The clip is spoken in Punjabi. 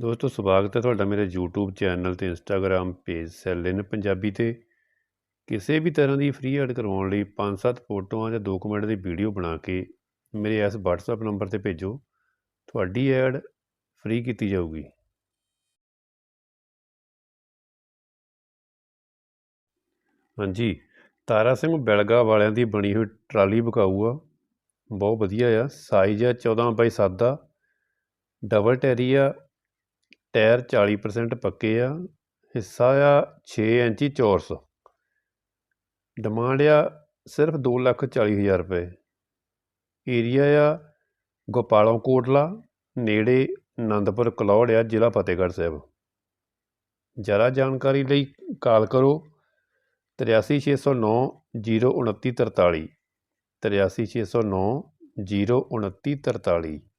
ਦੋਸਤੋ, ਸਵਾਗਤ ਹੈ ਤੁਹਾਡਾ ਮੇਰੇ YouTube ਚੈਨਲ ਤੇ Instagram page sale in Punjabi ਤੇ। ਕਿਸੇ ਵੀ ਤਰ੍ਹਾਂ ਦੀ ਫ੍ਰੀ ਐਡ ਕਰਵਾਉਣ ਲਈ 5-7 ਫੋਟੋਆਂ ਜਾਂ 2 ਮਿੰਟ ਦੀ ਵੀਡੀਓ ਬਣਾ ਕੇ ਮੇਰੇ ਇਸ WhatsApp ਨੰਬਰ ਤੇ ਭੇਜੋ। ਤੁਹਾਡੀ ਐਡ ਫ੍ਰੀ ਕੀਤੀ ਜਾਊਗੀ। ਹਾਂਜੀ, ਤਾਰਾ ਸਿੰਘ ਬਿਲਗਾ ਵਾਲਿਆਂ ਦੀ ਬਣੀ ਹੋਈ ਟਰਾਲੀ ਵਿਕਾਊ ਆ। ਬਹੁਤ ਵਧੀਆ ਆ। ਸਾਈਜ਼ ਆ 14 ਬਾਈ 7 ਦਾ। ਡਬਲ ਟੈਰੀ ਆ। ਟਾਇਰ 40% ਪੱਕੇ ਆ, ਹਿੱਸਾ ਆ 6 ਇੰਚੀ ਚੌਰਸ। ਡਿਮਾਂਡ ਆ ਸਿਰਫ 2 ਲੱਖ 40 ਹਜ਼ਾਰ ਰੁਪਏ। ਏਰੀਆ ਆ ਗੋਪਾਲੋਂ ਕੋਟਲਾ, ਨੇੜੇ ਆਨੰਦਪੁਰ ਕਲੌੜ ਆ ਜ਼ਿਲ੍ਹਾ ਫਤਿਹਗੜ੍ਹ ਸਾਹਿਬ। ਜ਼ਿਆਦਾ ਜਾਣਕਾਰੀ ਲਈ ਕਾਲ ਕਰੋ 83609 02943 83609 02943